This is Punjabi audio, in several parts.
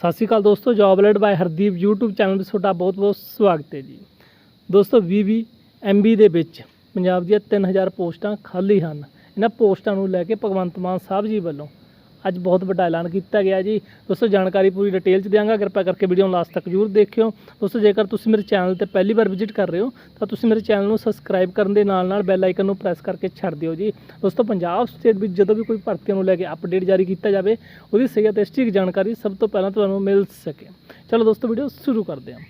ਸਤਿ ਸ਼੍ਰੀ ਅਕਾਲ ਦੋਸਤੋ ਜੌਬਲੈਟ ਬਾਈ ਹਰਦੀਪ YouTube ਚੈਨਲ ਤੇ ਤੁਹਾਡਾ ਬਹੁਤ-ਬਹੁਤ ਸਵਾਗਤ ਹੈ ਜੀ। ਦੋਸਤੋ ਵੀਵੀ ਐਮਬੀ ਦੇ ਵਿੱਚ ਪੰਜਾਬ ਦੀਆਂ 3000 ਪੋਸਟਾਂ ਖਾਲੀ ਹਨ। ਇਹਨਾਂ ਪੋਸਟਾਂ ਨੂੰ ਲੈ ਕੇ ਭਗਵੰਤ ਮਾਨ ਸਾਹਿਬ ਜੀ ਵੱਲੋਂ ਅੱਜ ਬਹੁਤ ਵੱਡਾ ਐਲਾਨ ਕੀਤਾ ਗਿਆ ਜੀ। ਦੋਸਤੋ, ਜਾਣਕਾਰੀ ਪੂਰੀ ਡਿਟੇਲ ਚ ਦਿਆਂਗਾ। ਕਿਰਪਾ ਕਰਕੇ ਵੀਡੀਓ ਨੂੰ ਲਾਸਟ ਤੱਕ ਜ਼ਰੂਰ ਦੇਖਿਓ। ਦੋਸਤੋ, ਜੇਕਰ ਤੁਸੀਂ ਮੇਰੇ ਚੈਨਲ ਤੇ ਪਹਿਲੀ ਵਾਰ ਵਿਜ਼ਿਟ ਕਰ ਰਹੇ ਹੋ, ਤਾਂ ਤੁਸੀਂ ਮੇਰੇ ਚੈਨਲ ਨੂੰ ਸਬਸਕ੍ਰਾਈਬ ਕਰਨ ਦੇ ਨਾਲ ਨਾਲ ਬੈਲ ਆਈਕਨ ਨੂੰ ਪ੍ਰੈਸ ਕਰਕੇ ਛੱਡ ਦਿਓ ਜੀ। ਦੋਸਤੋ, ਪੰਜਾਬ ਸਟੇਟ ਵਿੱਚ ਜਦੋਂ ਵੀ ਕੋਈ ਭਰਤੀਆਂ ਨੂੰ ਲੈ ਕੇ ਅਪਡੇਟ ਜਾਰੀ ਕੀਤਾ ਜਾਵੇ, ਉਹਦੀ ਸਹੀ ਅਤੇ ਸਟੀਕ ਜਾਣਕਾਰੀ ਸਭ ਤੋਂ ਪਹਿਲਾਂ ਤੁਹਾਨੂੰ ਮਿਲ ਸਕੇ। ਚਲੋ ਦੋਸਤੋ ਵੀਡੀਓ ਸ਼ੁਰੂ ਕਰਦੇ ਹਾਂ।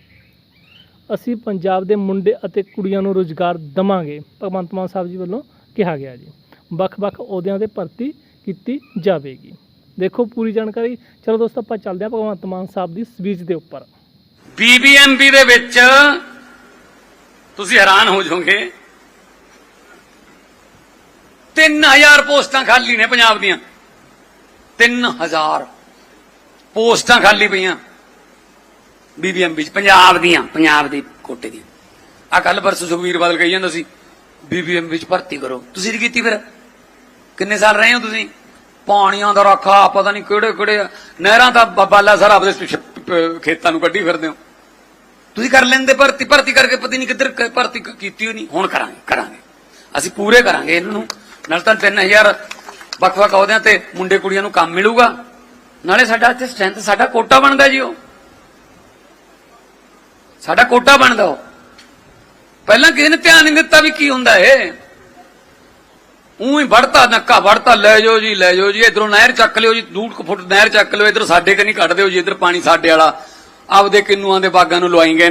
ਅਸੀਂ ਪੰਜਾਬ ਦੇ ਮੁੰਡੇ ਅਤੇ ਕੁੜੀਆਂ ਨੂੰ ਰੋਜ਼ਗਾਰ ਦਵਾਂਗੇ, ਭਗਵੰਤ ਮਾਨ ਸਾਹਿਬ ਜੀ ਵੱਲੋਂ ਕਿਹਾ ਗਿਆ ਜੀ। ਵੱਖ-ਵੱਖ ਅਹੁਦਿਆਂ ਤੇ ਭਰਤੀ ਕੀਤੀ ਜਾਵੇਗੀ। ਦੇਖੋ ਪੂਰੀ ਜਾਣਕਾਰੀ। ਚਲੋ ਦੋਸਤੋ, ਆਪਾਂ ਚੱਲਦੇ ਹਾਂ ਭਗਵੰਤ ਮਾਨ ਸਾਹਿਬ ਦੀ ਸਪੀਚ ਦੇ ਉੱਪਰ। ਬੀਬੀਐਮਬੀ ਦੇ ਵਿੱਚ ਤੁਸੀਂ ਹੈਰਾਨ ਹੋ ਜਾਓਗੇ। 3000 ਪੋਸਟਾਂ ਖਾਲੀ ਨੇ ਪੰਜਾਬ ਦੀਆਂ। 3000 ਪੋਸਟਾਂ ਖਾਲੀ ਪਈਆਂ ਬੀਬੀਐਮਬੀ ਚ ਪੰਜਾਬ ਦੀਆਂ, ਪੰਜਾਬ ਦੀ ਕੋਟੇ ਦੀਆਂ। ਆ ਕੱਲ ਪਰਸੋਂ ਸੁਖਵੀਰ ਬਾਦਲ ਕਹੀ ਜਾਂਦਾ ਸੀ ਬੀਬੀਐਮਬੀ ਚ ਭਰਤੀ ਕਰੋ। ਤੁਸੀਂ ਨਹੀਂ ਕੀਤੀ ਫਿਰ? ਕਿੰਨੇ ਸਾਲ ਰਹੇ ਹੋ ਤੁਸੀਂ? ਪਾਣੀਆਂ ਦਾ ਰੱਖਾ ਪਤਾ ਨਹੀਂ ਕਿਹੜੇ ਕਿਹੜੇ ਨਹਿਰਾਂ ਦਾ ਬ- ਬਾਲਾ ਸਾਰਾ ਆਪਦੇ ਖੇਤਾਂ ਨੂੰ ਕੱਢੀ ਫਿਰਦੇ ਹੋ। ਤੁਸੀਂ ਕਰ ਲੈਂਦੇ ਭਰਤੀ ਭਰਤੀ ਕਰਕੇ ਪਤਾ ਨਹੀਂ ਕਿੱਧਰ ਭਰਤੀ ਕੀਤੀ ਹੋਈ ਹੁਣ ਕਰਾਂਗੇ ਕਰਾਂਗੇ। ਅਸੀਂ ਪੂਰੇ ਕਰਾਂਗੇ ਇਹਨਾਂ ਨੂੰ। ਨਾਲ ਤਾਂ 3000 ਵੱਖ-ਵੱਖ ਅਹੁਦਿਆਂ ਤੇ ਮੁੰਡੇ ਕੁੜੀਆਂ ਨੂੰ ਕੰਮ ਮਿਲੂਗਾ। ਨਾਲੇ ਸਾਡਾ ਇੱਥੇ ਸਟਰੈਂਥ ਸਾਡਾ ਕੋਟਾ ਬਣਦਾ ਜੀ ਉਹ। ਸਾਡਾ ਕੋਟਾ ਬਣਦਾ ਉਹ। ਪਹਿਲਾਂ ਕਿਸੇ ਨੇ ਧਿਆਨ ਨਹੀਂ ਦਿੱਤਾ ਵੀ ਕੀ ਹੁੰਦਾ ਏ ਉਹੀ ਵੜਤਾ ਨੱਕਾ ਵੜਤਾ, ਲੈ ਜਾਓ ਜੀ, ਲੈ ਜਾਓ ਜੀ, ਇਧਰੋਂ ਨਹਿਰ ਚੱਕ ਲਿਓ ਜੀ, ਦੂੜ ਕੁ ਫੁੱਟ ਨਹਿਰ ਚੱਕ ਲਿਓ, ਇਧਰ ਸਾਡੇ ਕਨੀ ਕੱਢ ਦਿਓ ਜੀ, ਇਧਰ ਪਾਣੀ ਸਾਡੇ ਵਾਲਾ। ਆਪਦੇ ਕਿੰਨੂਆਂ ਦੇ ਬਾਗਾਂ ਨੂੰ ਲਵਾਈ ਗਏ